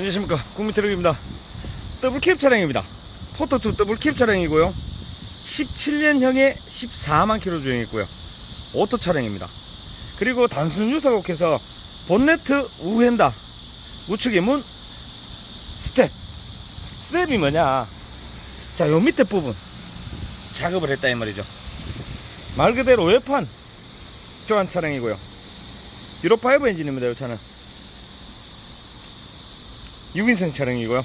안녕하십니까. 국민트럭입니다. 더블캡 차량입니다. 포토2 더블캡 차량이고요. 17년형에 14만 킬로 주행했고요. 오토 차량입니다. 그리고 단순 유사곡해서 본네트 우헨다. 우측의 문 스텝. 스텝이 뭐냐? 자 요 밑에 부분. 작업을 했다 이 말이죠. 말 그대로 외판 교환 차량이고요. 유로5 엔진입니다 이 차는 6인승 차량이고요.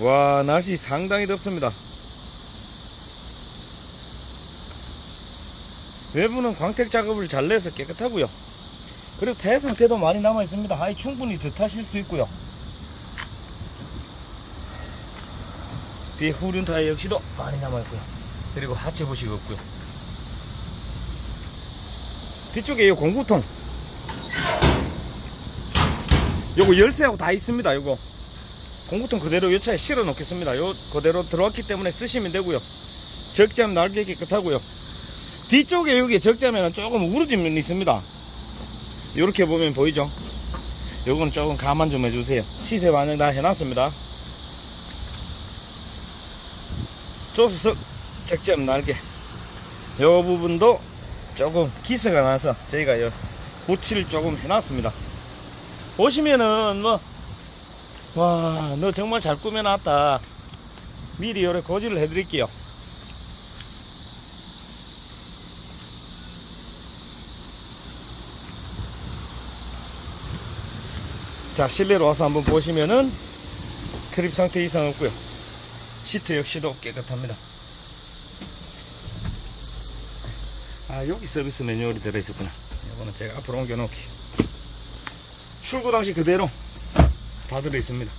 와, 날씨 상당히 덥습니다. 외부는 광택 작업을 잘 내서 깨끗하고요. 그리고 태 상태도 많이 남아 있습니다. 아이 충분히 듯하실 수 있고요. 뒤에 후륜 타이어 역시도 많이 남아 있고요. 그리고 하체 부식 없고요. 뒤쪽에 이 공구통 요거 열쇠하고 다 있습니다. 요거 공구통 그대로 요 차에 실어 놓겠습니다. 요 그대로 들어왔기 때문에 쓰시면 되고요. 적재함 날개 깨끗하고요. 뒤쪽에 여기 적재함에는 조금 면이 있습니다. 이렇게 보면 보이죠? 요거는 조금 감안 좀 해주세요. 시세 반영 다 해놨습니다. 조수석 적재함 날개 요 부분도 조금 기스가 나서 저희가 요 고치를 조금 해놨습니다. 보시면은 뭐 와 너 정말 잘 꾸며놨다. 미리 요래 고지를 해드릴게요. 자 실내로 와서 한번 보시면은 트립 상태 이상 없고요. 시트 역시도 깨끗합니다. 아 여기 서비스 매뉴얼이 들어있었구나. 이거는 제가 앞으로 옮겨 놓을게요 출고 당시 그대로 다 들어 있습니다.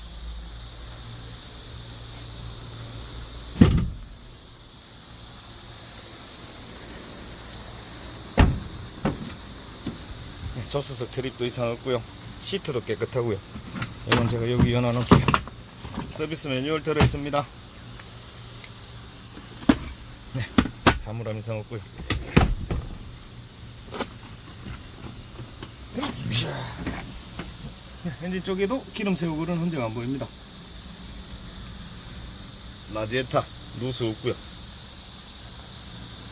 네, 조수석 트립도 이상 없고요. 시트도 깨끗하고요. 이건 제가 여기 연어놓을게요. 서비스 매뉴얼 들어 있습니다. 네, 사물함 이상 없고요. 자. 엔진 쪽에도 기름 새고 그런 흔적 안 보입니다. 라지에타 누수 없고요.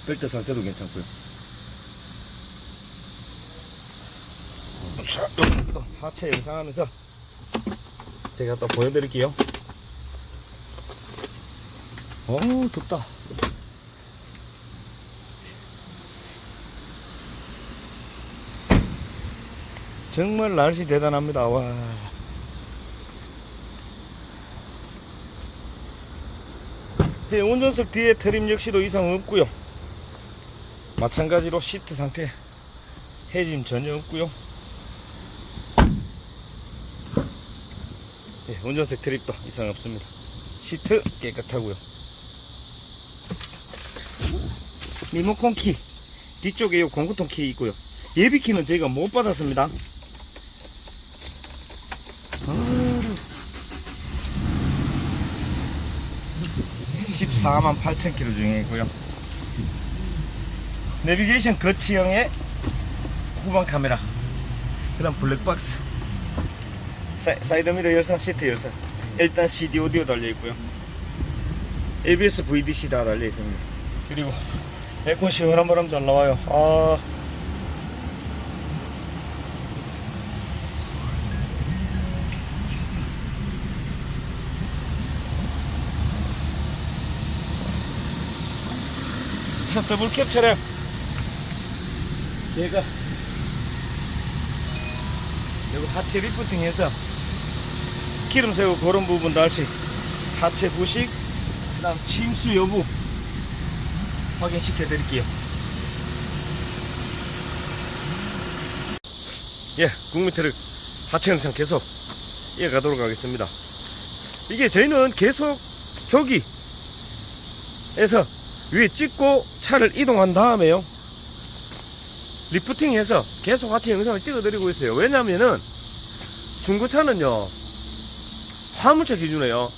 벨트 상태도 괜찮고요. 자, 또 하체 영상하면서 제가 또 보여드릴게요. 어우 덥다. 정말 날씨 대단합니다. 와. 네, 운전석 뒤에 트림 역시도 이상 없고요. 마찬가지로 시트 상태 해짐 전혀 없고요. 네, 운전석 트립도 이상 없습니다. 시트 깨끗하고요. 리모컨 키 뒤쪽에 요 공구통 키 있고요. 예비키는 저희가 못 받았습니다. 14만 8천 킬로 중이고요. 내비게이션 거치형의 후방 카메라. 그 다음 블랙박스. 사, 사이 드미러 열선, 시트 열선. 일단 CD 오디오 달려 있고요. ABS, VDC 다 달려 있습니다. 그리고 에어컨 시원한 바람 잘 나와요. 아. 자, 더블 캡 차량. 제가 여기 하체 리프팅해서 기름 새고 그런 부분 달시 하체 부식, 그 다음 침수 여부 확인시켜 드릴게요. 예, 국민트럭 하체 영상 계속 이어가도록 하겠습니다. 이게 저희는 계속 저기에서 위에 찍고 차를 이동한 다음에요. 리프팅해서 계속 하체 영상을 찍어드리고 있어요. 왜냐면은 중고차는요, 화물차 기준에요.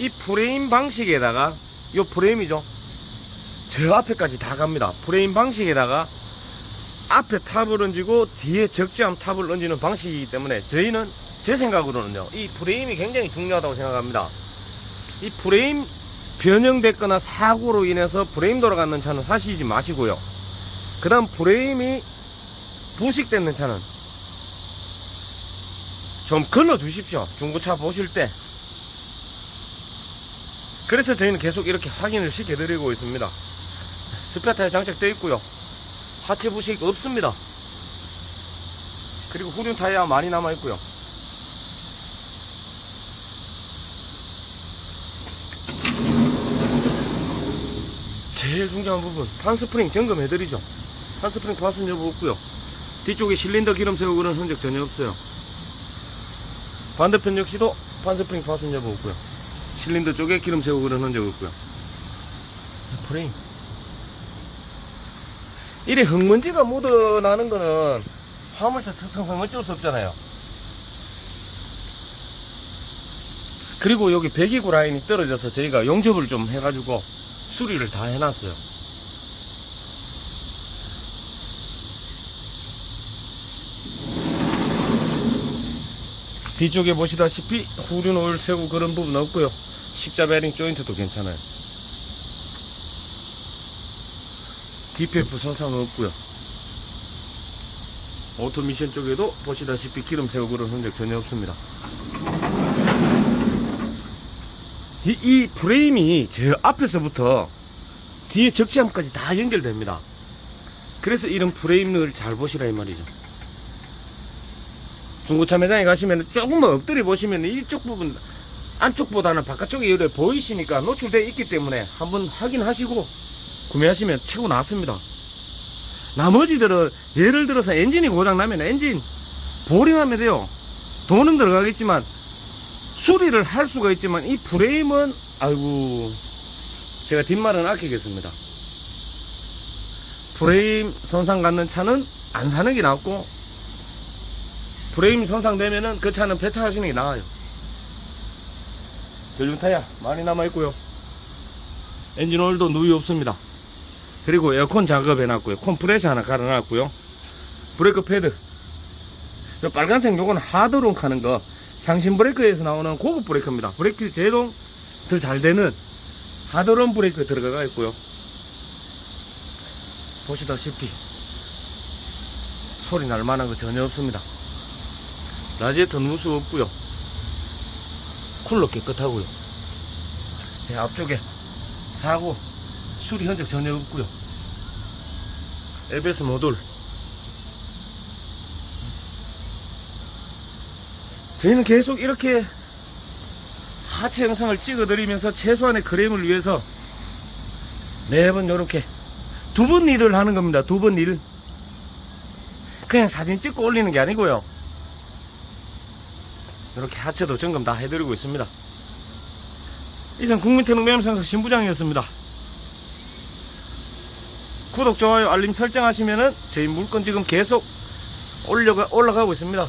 이 프레임 방식에다가, 요 프레임이죠. 저 앞에까지 다 갑니다. 프레임 방식에다가 앞에 탑을 얹고 뒤에 적재함 탑을 얹는 방식이기 때문에 저희는 제 생각으로는요, 이 프레임이 굉장히 중요하다고 생각합니다. 이 프레임 변형됐거나 사고로 인해서 프레임 돌아가는 차는 사시지 마시고요. 그 다음 프레임이 부식되는 차는 좀 걸러 주십시오. 중고차 보실 때. 그래서 저희는 계속 이렇게 확인을 시켜드리고 있습니다. 스페어 타이어 장착되어 있고요. 하체 부식 없습니다. 그리고 후륜 타이어 많이 남아 있고요. 제일 중요한 부분 판스프링 점검해드리죠. 판스프링 파손 여부 없고요. 뒤쪽에 실린더 기름 새우 그런 흔적 전혀 없어요. 반대편 역시도 판스프링 파손 여부 없고요. 실린더 쪽에 기름 새우 그런 흔적 없고요. 프레임. 이래 흙먼지가 묻어나는 거는 화물차 특성상 어쩔 수 없잖아요. 그리고 여기 배기구 라인이 떨어져서 저희가 용접을 좀 해가지고 수리를 다 해놨어요. 뒤쪽에 보시다시피 후륜 오일 세고 그런 부분 없고요. 십자 베링 조인트도 괜찮아요. DPF 손상 없고요. 오토미션 쪽에도 보시다시피 기름 새고 그런 흔적 전혀 없습니다. 이, 이 프레임이 저 앞에서부터 뒤에 적재함까지 다 연결됩니다. 그래서 이런 프레임을 잘 보시라 이 말이죠. 중고차 매장에 가시면 조금만 엎드려 보시면 이쪽 부분 안쪽보다는 바깥쪽이 이렇게 보이시니까 노출되어 있기 때문에 한번 확인하시고 구매하시면 최고 낫습니다. 나머지들은 예를 들어서 엔진이 고장나면 엔진 보링하면 돼요. 돈은 들어가겠지만 수리를 할 수가 있지만 이 프레임은 아이고 제가 뒷말은 아끼겠습니다. 프레임 손상 갖는 차는 안 사는 게 낫고 프레임 손상되면은 그 차는 폐차하시는 게 나아요. 전륜 타야 많이 남아 있고요. 엔진 오일도 누이 없습니다. 그리고 에어컨 작업해 놨고요. 컴프레셔 하나 갈아 놨고요. 브레이크 패드. 요 빨간색 요건 하드론 하는 거 상신 브레이크에서 나오는 고급 브레이크입니다. 브레이크 제동 더 잘 되는 하드론 브레이크 들어가 있고요. 보시다시피 소리 날 만한 거 전혀 없습니다. 라지에터 누수 없고요. 쿨러 깨끗하고요. 제 앞쪽에 사고 수리 흔적 전혀 없고요. ABS 모듈 저희는 계속 이렇게 하체 영상을 찍어드리면서 최소한의 그램을 위해서 매번 이렇게 두 번 일을 하는 겁니다. 두 번 일. 그냥 사진 찍고 올리는 게 아니고요. 이렇게 하체도 점검 다 해드리고 있습니다. 이상 국민태능 매매상사 신부장이었습니다. 구독, 좋아요, 알림 설정하시면은 저희 물건 지금 계속 올려가, 올라가고 있습니다.